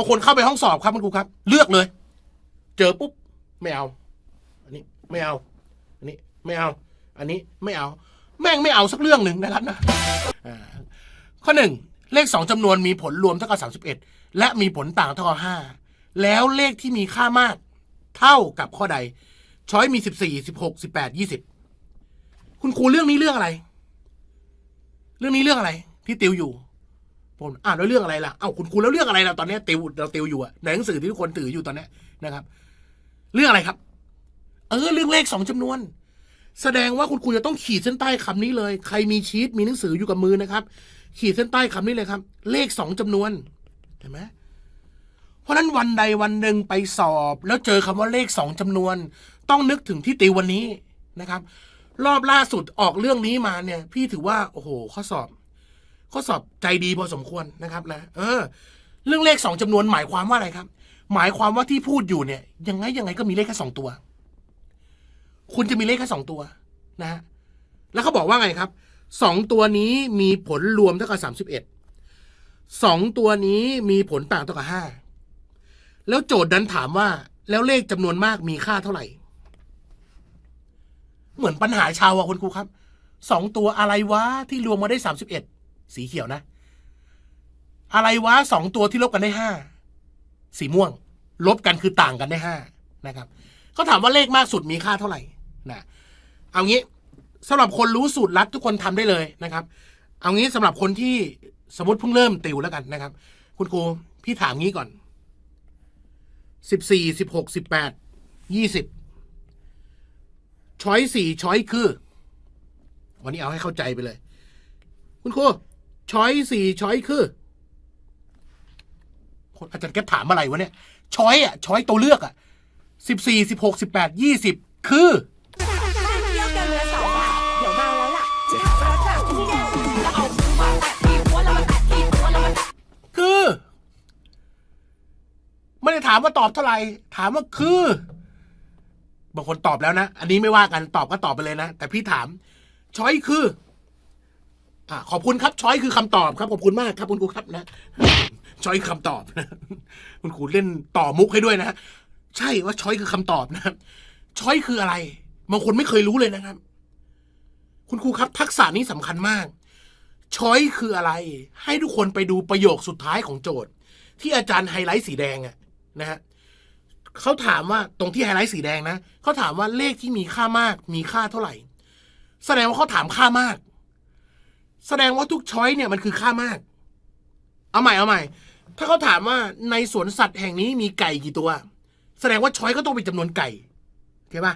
บางคนเข้าไปห้องสอบครับคุณครูครับ เลือกเลย เจอปุ๊บไม่เอา อันนี้ไม่เอา อันนี้ไม่เอา อันนี้ไม่เอา แม่งไม่เอาสักเรื่องหนึ่งนะครับนะข้อหนึ่งเลขสองจำนวนมีผลรวมเท่ากับสามสิบเอ็ดและมีผลต่างเท่ากับห้าแล้วเลขที่มีค่ามาก เท่ากับข้อใด ช้อยมีสิบสี่สิบหกสิบแปดยี่สิบคุณครูเรื่องนี้เรื่องอะไร เรื่องนี้เรื่องอะไร ที่ติวอยู่ ผมอ่านแล้วเรื่องอะไรล่ะเอ้าคุณครูแล้วเรื่องอะไรล่ะตอนนี้ติวเราติวอยู่อะในหนังสือที่ทุกคนถืออยู่ตอนนี้นะครับ เรื่องอะไรครับ เออ เรื่องเลขสองจำนวน แสดงว่าคุณครูจะต้องขีดเส้นใต้คำนี้เลย ใครมีชีตมีหนังสืออยู่กับมือนะครับ ขีดเส้นใต้คำนี้เลยครับ เลขสองจำนวนเห็นไหมเพราะฉะนั้นวันใดวันหนึ่งไปสอบ แล้วเจอคำว่าเลขสองจำนวน ต้องนึกถึงที่ติววันนี้นะครับ รอบล่าสุดออกเรื่องนี้มาเนี่ย พี่ถือว่าโอ้โหข้อสอบ ข้อสอบใจดีพอสมควรนะครับนะเออ เรื่องเลขสองจำนวนหมายความว่าอะไรครับ หมายความว่าที่พูดอยู่เนี่ยยังไงยังไงก็มีเลขแค่สองตัว คุณจะมีเลขแค่สองตัวนะฮะแล้วเขาบอกว่าไงครับสองตัวนี้มีผลรวมเท่ากับสามสิบเอ็ดสองตัวนี้มีผลต่างเท่ากับห้าแล้วโจทย์ดันถามว่า แล้วเลขจำนวนมากมีค่าเท่าไหร่ เหมือนปัญหาชาวอะคุณครูครับสองตัวอะไรวะที่รวมมาได้สามสิบเอ็ด สีเขียวนะ อะไรวะสองตัวที่ลบกันได้ห้าสีม่วง ลบกันคือต่างกันได้ห้านะครับเขาถามว่าเลขมากสุดมีค่าเท่าไหร่นะเอางี้สำหรับคนรู้สูตรลัดทุกคนทำได้เลยนะครับ เอางี้สำหรับคนที่สมมติเพิ่งเริ่มติวแล้วกันนะครับ คุณครูพี่ถามงี้ก่อนสิบสี่สิบหกสิบแปดยี่สิบช้อยสี่ช้อยคือ วันนี้เอาให้เข้าใจไปเลย คุณครู ช้อยสี่ช้อยคือคนอาจารย์แกถามอะไรวะเนี่ย ช้อยอะ ช้อยตัวเลือกอะสิบสี่สิบหกสิบแปดยี่สิบคือคือไม่ได้ถามว่าตอบเท่าไหร่ ถามว่าคือบางคนตอบแล้วนะ อันนี้ไม่ว่ากันตอบก็ตอบไปเลยนะ แต่พี่ถาม ช้อยคือ อ่าขอบคุณครับช้อยคือคำตอบครับขอบคุณมากครับคุณครูครับนะช้อยคำตอบนะคุณครูเล่นต่อมุกให้ด้วยนะใช่ว่าช้อยคือคำตอบนะครับช้อยคืออะไรบางคนไม่เคยรู้เลยนะครับ คุณครูครับ ทักษะนี้สำคัญมากช้อยคืออะไร ให้ทุกคนไปดูประโยคสุดท้ายของโจทย์ ที่อาจารย์ไฮไลท์สีแดงอะนะฮะเขาถามว่าตรงที่ไฮไลท์สีแดงนะเขาถามว่าเลขที่มีค่ามาก มีค่าเท่าไหร่ แสดงว่าเขาถามค่ามาก แสดงว่าทุกช้อยเนี่ยมันคือค่ามาก เอาใหม่เอาใหม่ ถ้าเขาถามว่าในสวนสัตว์แห่งนี้มีไก่กี่ตัว แสดงว่าช้อยก็ต้องเป็นจำนวนไก่เข้าปะ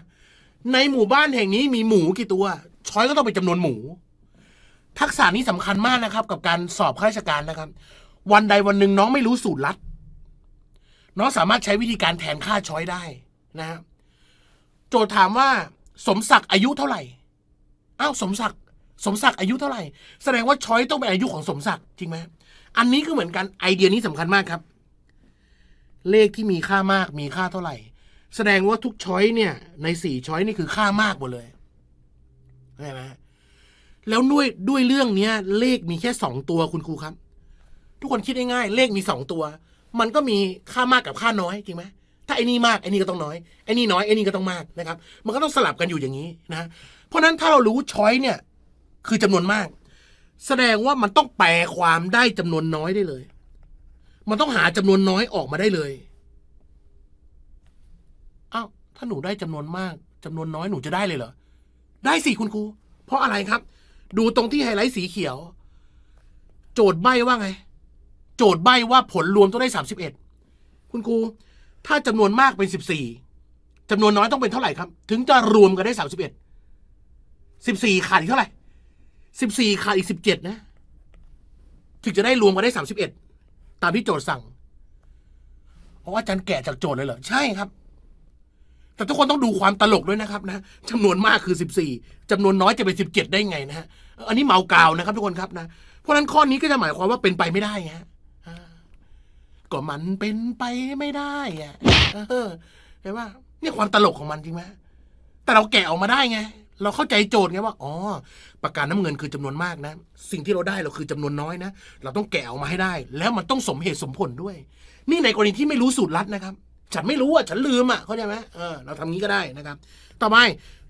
ในหมู่บ้านแห่งนี้มีหมูกี่ตัว ช้อยก็ต้องเป็นจำนวนหมู ทักษะนี้สำคัญมากนะครับ กับการสอบข้าราชการนะครับ วันใดวันหนึ่งน้องไม่รู้สูตรลัด น้องสามารถใช้วิธีการแทนค่าช้อยได้นะครับโจทย์ถามว่า สมศักดิ์อายุเท่าไหร่อ้าวสมศักดิ์ สมศักดิ์อายุเท่าไหร่ แสดงว่าช้อยต้องเป็นอายุของสมศักดิ์จริงไหมอันนี้ก็เหมือนกันไอเดียนี้สำคัญมากครับ เลขที่มีค่ามากมีค่าเท่าไหร่ แสดงว่าทุกช้อยเนี่ย ในสี่ช้อยนี่คือค่ามากหมดเลยเข้าใจไหมแล้วด้วยด้วยเรื่องเนี้ย เลขมีแค่สองตัวคุณครูครับ ทุกคนคิดง่ายๆเลขมีสองตัว มันก็มีค่ามากกับค่าน้อยจริงไหมถ้าไอ้นี่มากไอ้นี่ก็ต้องน้อยไอ้นี่น้อยไอ้นี่ก็ต้องมากนะครับ มันก็ต้องสลับกันอยู่อย่างนี้นะ เพราะนั้นถ้าเรารู้ช้อยเนี่ย คือจำนวนมาก แสดงว่ามันต้องแปลความได้จำนวนน้อยได้เลย มันต้องหาจำนวนน้อยออกมาได้เลยอ้าวถ้าหนูได้จำนวนมากจำนวนน้อยหนูจะได้เลยเหรอได้สิคุณครูเพราะอะไรครับ ดูตรงที่ไฮไลท์สีเขียว โจทย์ใบว่าไง โจทย์ใบว่าผลรวมต้องได้สามสิบเอ็ดคุณครูถ้าจำนวนมากเป็นสิบสี่จำนวนน้อยต้องเป็นเท่าไหร่ครับ ถึงจะรวมกันได้สามสิบเอ็ดสิบสี่ขาดอีกเท่าไหร่ สิบสี่ขาดอีกสิบเจ็ดนะ ถึงจะได้รวมกันได้สามสิบเอ็ดตามที่โจทย์สั่งเพราะว่าอาจารย์แกะจากโจทย์เลยเหรอ ใช่ครับ แต่ทุกคนต้องดูความตลกด้วยนะครับนะจำนวนมากคือสิบสี่จำนวนน้อยจะเป็นสิบเจ็ดได้ไงนะฮะอันนี้เมากาวนะครับ ทุกคนครับนะเพราะนั้นข้อนี้ก็จะหมายความว่าเป็นไปไม่ได้ไงฮะก็มันเป็นไปไม่ได้อะเออเห็นว่านี่ความตลกของมันจริงไหม แต่เราแกะออกมาได้ไง เราเข้าใจโจทย์ไงว่าอ๋อปากกาน้ำเงินคือจำนวนมากนะ สิ่งที่เราได้เราคือจำนวนน้อยนะ เราต้องแกะออกมาให้ได้ แล้วมันต้องสมเหตุสมผลด้วย นี่ในกรณีที่ไม่รู้สูตรลัดนะครับ ฉันไม่รู้อะฉันลืมอะเข้าใจไหมเออเราทำงี้ก็ได้นะครับ ต่อไป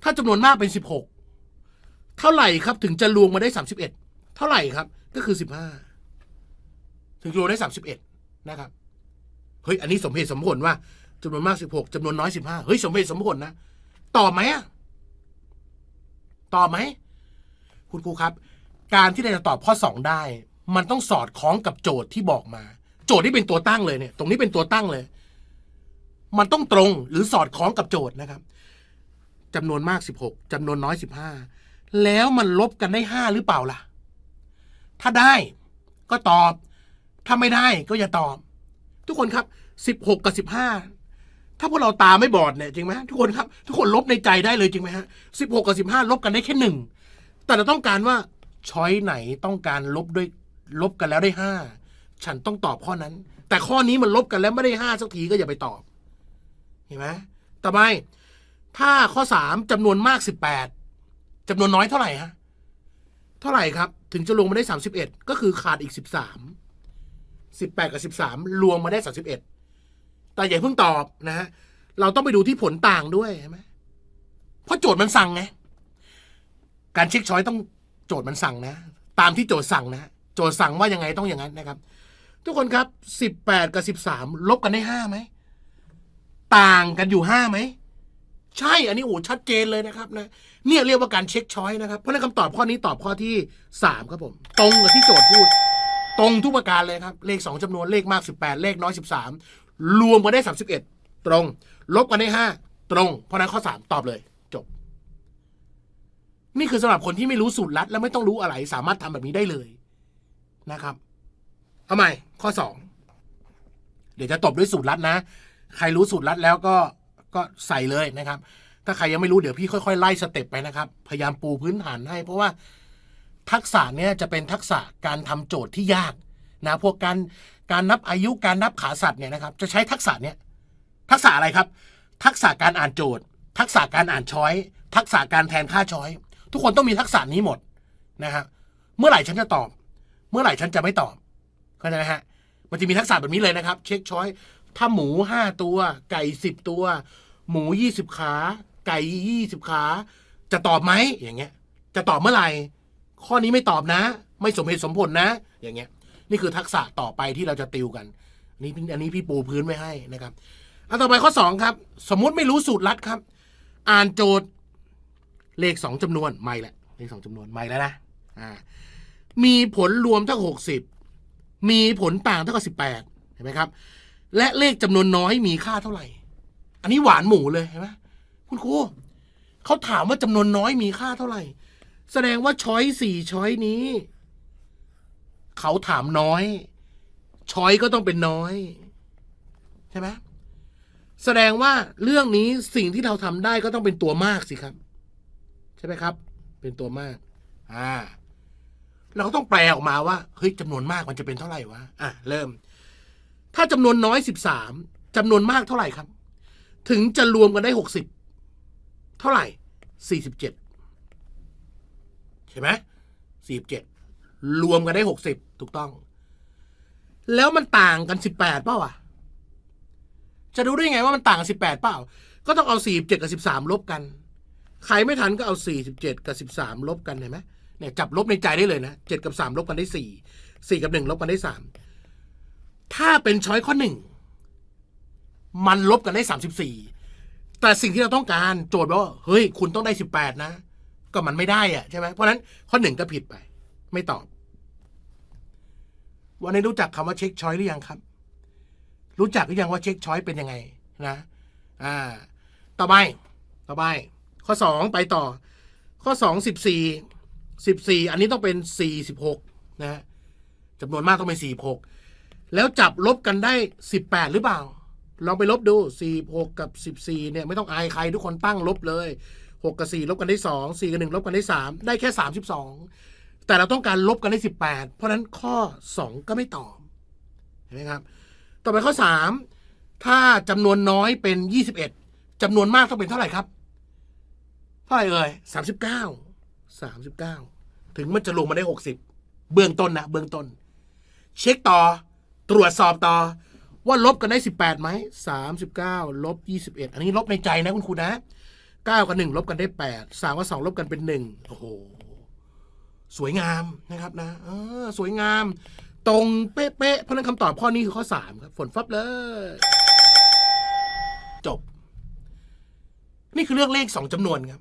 ถ้าจำนวนมากเป็นสิบหกเท่าไหร่ครับ ถึงจะรวมมาได้สามสิบเอ็ดเท่าไหร่ครับ ก็คือสิบห้าถึงรวมได้สามสิบเอ็ดนะครับเฮ้ยอันนี้สมเหตุสมผลว่าจำนวนมากสิบหกจำนวนน้อยสิบห้าเฮ้ย สมเหตุสมผลนะ ตอบไหมอะตอบไหม คุณครูครับ การที่เราจะตอบข้อสองได้ มันต้องสอดคล้องกับโจทย์ที่บอกมา โจทย์ที่เป็นตัวตั้งเลยเนี่ย ตรงนี้เป็นตัวตั้งเลย มันต้องตรงหรือสอดคล้องกับโจทย์นะครับจำนวนมากสิบหกจำนวนน้อยสิบห้าแล้วมันลบกันได้ห้าหรือเปล่าล่ะ ถ้าได้ก็ตอบ ถ้าไม่ได้ก็อย่าตอบ ทุกคนครับสิบหกกับสิบห้า ถ้าพวกเราตาไม่บอดเนี่ยจริงไหมทุกคนครับ ทุกคนลบในใจได้เลยจริงไหมฮะสิบหกกับสิบห้าลบกันได้แค่หนึ่งแต่เราต้องการว่าช้อยไหนต้องการลบด้วยลบกันแล้วได้ห้าฉันต้องตอบข้อนั้น แต่ข้อนี้มันลบกันแล้วไม่ได้ห้าสักทีก็อย่าไปตอบ เห็นไหมต่อไปถ้าข้อสามจำนวนมากสิบแปดจำนวนน้อยเท่าไหร่ฮะเท่าไหร่ครับ ถึงจะลงมาได้สามสิบเอ็ดก็คือขาดอีกสิบสามสิบแปดกับสิบสามรวมมาได้สามสิบเอ็ด แต่อย่าเพิ่งตอบนะฮะเราต้องไปดูที่ผลต่างด้วยใช่ไหมเพราะโจทย์มันสั่งไงการเช็คช้อยต้องโจทย์มันสั่งนะ ตามที่โจทย์สั่งนะโจทย์สั่งว่ายังไงต้องอย่างนั้นนะครับ ทุกคนครับสิบแปดกับสิบสามลบกันได้ห้าไหมต่างกันอยู่ห้าไหมใช่ อันนี้โอ้ชัดเจนเลยนะครับนะ เนี่ยเรียกว่าการเช็คช้อยนะครับ เพราะนั้นคำตอบข้อนี้ตอบข้อที่สามครับผม ตรงกับที่โจทย์พูด ตรงทุกประการเลยครับ เลขสองจำนวนเลขมากสิบแปดเลขน้อยสิบสาม รวมกันได้สามสิบเอ็ดตรง ลบกันได้ห้าตรง เพราะนั้นข้อสามตอบเลยจบ นี่คือสำหรับคนที่ไม่รู้สูตรลัด และไม่ต้องรู้อะไรสามารถทำแบบนี้ได้เลยนะครับเอาใหม่ข้อสองเดี๋ยวจะตบด้วยสูตรลัดนะ ใครรู้สูตรลัดแล้วก็ก็ใส่เลยนะครับ ถ้าใครยังไม่รู้เดี๋ยวพี่ค่อยๆ ไล่สเต็ปไปนะครับ พยายามปูพื้นฐานให้เพราะว่าทักษะเนี่ยจะเป็นทักษะการทำโจทย์ที่ยากนะพวกการ การนับอายุการนับขาสัตว์เนี่ยนะครับ จะใช้ทักษะเนี่ยทักษะอะไรครับ ทักษะการอ่านโจทย์ ทักษะการอ่านช้อย ทักษะการแทนค่าช้อย ทุกคนต้องมีทักษะนี้หมดนะครับเมื่อไหร่ฉันจะตอบ เมื่อไหร่ฉันจะไม่ตอบเข้าใจไหมฮะมันจะมีทักษะแบบนี้เลยนะครับ เช็คช้อยถ้าหมูห้าตัว ไก่สิบตัว หมูยี่สิบขา ไก่ยี่สิบขา จะตอบไหมอย่างเงี้ย จะตอบเมื่อไหร่ข้อนี้ไม่ตอบนะ ไม่สมเหตุสมผลนะ อย่างเงี้ย นี่คือทักษะต่อไปที่เราจะติวกันอันนี้อันนี้พี่ปูพื้นไว้ให้นะครับ อันต่อไปข้อสองครับ สมมุติไม่รู้สูตรลัดครับ อ่านโจทย์เลขสองจำนวนไม่แหละเลขสองจำนวนไม่แล้วนะอ่ามีผลรวมเท่ากับหกสิบมีผลต่างเท่ากับสิบแปดเห็นไหมครับ และเลขจำนวนน้อยมีค่าเท่าไหร่ อันนี้หวานหมูเลยเห็นไหมคุณครูเขาถามว่าจำนวนน้อยมีค่าเท่าไหร่ แสดงว่าช้อยสี่ช้อยนี้ เขาถามน้อย ช้อยก็ต้องเป็นน้อย ใช่ไหมแสดงว่าเรื่องนี้สิ่งที่เราทำได้ก็ต้องเป็นตัวมากสิครับ ใช่ไหมครับ เป็นตัวมาก อ่า เราก็ต้องแปลออกมาว่าเฮ้ยจำนวนมากมันจะเป็นเท่าไหร่วะอะเริ่ม ถ้าจำนวนน้อยสิบสามจำนวนมากเท่าไหร่ครับ ถึงจะรวมกันได้หกสิบเท่าไหร่สี่สิบเจ็ดใช่ไหมสี่สิบเจ็ด รวมกันได้หกสิบถูกต้อง แล้วมันต่างกันสิบแปดเปล่าวะจะรู้ได้ไงว่ามันต่างกันสิบแปดเปล่า ก็ต้องเอาสี่เจ็ดกับสิบสามลบกัน ใครไม่ทันก็เอาสี่สิบเจ็ดกับสิบสามลบกันเห็นไหมเนี่ยจับลบในใจได้เลยนะเจ็ดกับสามลบกันได้สี่สี่กับหนึ่งลบกันได้สามถ้าเป็นช้อยข้อหนึ่งมันลบกันได้สามสิบสี่แต่สิ่งที่เราต้องการโจทย์บอกว่าเฮ้ย คุณต้องได้สิบแปดนะ ก็มันไม่ได้อะใช่ไหมเพราะนั้นข้อหนึ่งก็ผิดไป ไม่ตอบ วันนี้รู้จักคำว่าเช็คช้อยหรือยังครับ รู้จักหรือยังว่าเช็คช้อยเป็นยังไงนะอ่าต่อไปต่อไป ข้อสองไปต่อ ข้อสองสิบสี่สิบสี่อันนี้ต้องเป็นสี่สิบหกนะฮะจำนวนมากต้องเป็นสี่หกแล้วจับลบกันได้สิบแปดหรือเปล่า ลองไปลบดูสี่หกกับสิบสี่เนี่ย ไม่ต้องอายใครทุกคนตั้งลบเลยหกกับสี่ลบกันได้สองสี่กับหนึ่งลบกันได้สามได้แค่สามสิบสอง แต่เราต้องการลบกันได้สิบแปดเพราะนั้นข้อสองก็ไม่ตอบเห็นไหมครับ ต่อไปข้อสามถ้าจำนวนน้อยเป็นยี่สิบเอ็ดจำนวนมากต้องเป็นเท่าไหร่ครับเท่าไหร่เอ่ยสามสิบเก้าสามสิบเก้าถึงมันจะลงมาได้หกสิบเบื้องต้นนะเบื้องต้น เช็คต่อตรวจสอบต่อว่าลบกันได้สิบแปดไหมสามสิบเก้าลบยี่สิบเอ็ดอันนี้ลบในใจนะคุณครูนะเก้ากับหนึ่งลบกันได้แปดสามกับสองลบกันเป็นหนึ่งโอ้โห สวยงามนะครับนะเออสวยงาม ตรงเป๊ะๆเพราะนั้นคำตอบข้อนี้คือข้อสามครับ ฝนฟับเลย จบ นี่คือเรื่องเลขสองจำนวนครับ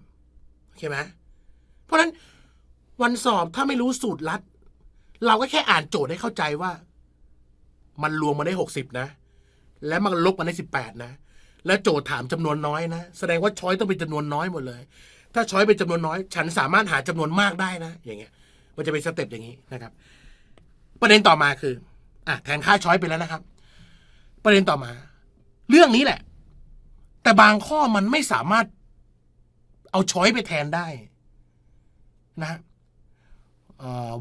โอเคไหมเพราะฉะนั้นวันสอบถ้าไม่รู้สูตรลัด เราก็แค่อ่านโจทย์ให้เข้าใจว่า มันรวมมาได้หกสิบนะ และมันลบมาได้สิบแปดนะ และโจทย์ถามจำนวนน้อยนะ แสดงว่าช้อยต้องเป็นจำนวนน้อยหมดเลยถ้าช้อยเป็นจำนวนน้อย ฉันสามารถหาจำนวนมากได้นะ อย่างเงี้ย มันจะเป็นสเต็ปอย่างนี้นะครับ ประเด็นต่อมาคืออะแทนค่าช้อยไปแล้วนะครับ ประเด็นต่อมา เรื่องนี้แหละ แต่บางข้อมันไม่สามารถเอาช้อยไปแทนได้นะฮะ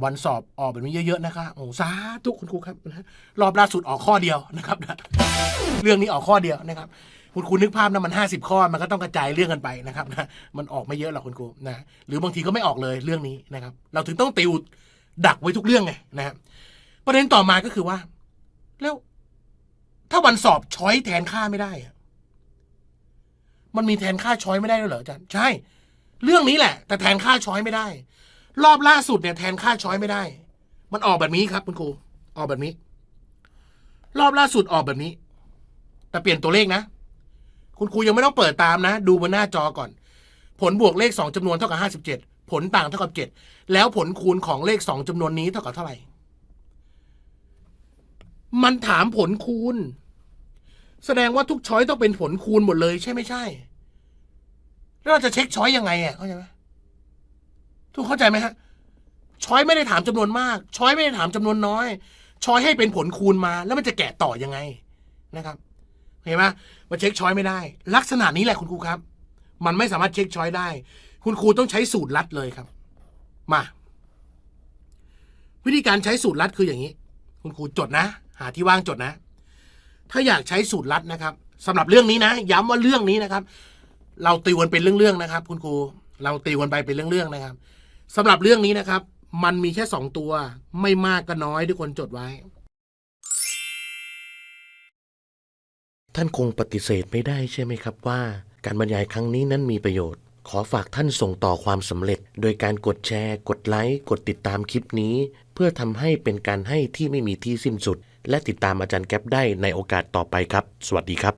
วันสอบออกแบบนี้เยอะๆนะคะโอ้สาธุคุณครูครับนะรอบล่าสุดออกข้อเดียวนะครับนะเรื่องนี้ออกข้อเดียวนะครับ คุณครูนึกภาพนะมันห้าสิบข้อมันก็ต้องกระจายเรื่องกันไปนะครับนะมันออกไม่เยอะหรอกคุณครูนะหรือบางทีก็ไม่ออกเลยเรื่องนี้นะครับ เราถึงต้องติวดักไว้ทุกเรื่องไงนะครับประเด็นต่อมาก็คือว่า แล้ว ถ้าวันสอบช้อยแทนค่าไม่ได้อะมันมีแทนค่าช้อยไม่ได้ด้วยเหรออาจารย์ใช่ เรื่องนี้แหละ แต่แทนค่าช้อยไม่ได้ รอบล่าสุดเนี่ยแทนค่าช้อยไม่ได้ มันออกแบบนี้ครับคุณครูออกแบบนี้ รอบล่าสุดออกแบบนี้ แต่เปลี่ยนตัวเลขนะ คุณครูยังไม่ต้องเปิดตามนะ ดูบนหน้าจอก่อน ผลบวกเลขสองจำนวนเท่ากับห้าสิบเจ็ดผลต่างเท่ากับเจ็ดแล้วผลคูณของเลขสองจำนวนนี้เท่ากับเท่าไหร่ มันถามผลคูณ แสดงว่าทุกช้อยต้องเป็นผลคูณหมดเลยใช่ไม่ใช่ แล้วเราจะเช็คช้อยยังไงอะเข้าใจไหมทุกเข้าใจไหมฮะช้อยไม่ได้ถามจำนวนมาก ช้อยไม่ได้ถามจำนวนน้อย ช้อยให้เป็นผลคูณมา แล้วมันจะแกะต่อยังไงนะครับ เห็นไหมมันเช็คช้อยไม่ได้ ลักษณะนี้แหละคุณครูครับ มันไม่สามารถเช็คช้อยได้ คุณครูต้องใช้สูตรลัดเลยครับ มา วิธีการใช้สูตรลัดคืออย่างนี้ คุณครูจดนะ หาที่ว่างจดนะ ถ้าอยากใช้สูตรลัดนะครับสำหรับเรื่องนี้นะ ย้ำว่าเรื่องนี้นะครับ เราตีวนเป็นเรื่องๆนะครับ คุณครู เราตีวนไปเป็นเรื่องๆนะครับสำหรับเรื่องนี้นะครับ มันมีแค่สองตัว ไม่มากก็น้อยทุกคนจดไว้ ท่านคงปฏิเสธไม่ได้ใช่ไหมครับว่า การบรรยายครั้งนี้นั้นมีประโยชน์ ขอฝากท่านส่งต่อความสำเร็จ โดยการกดแชร์ กดไลค์ กดติดตามคลิปนี้ เพื่อทำให้เป็นการให้ที่ไม่มีที่สิ้นสุด และติดตามอาจารย์แก๊ปได้ในโอกาสต่อไปครับ สวัสดีครับ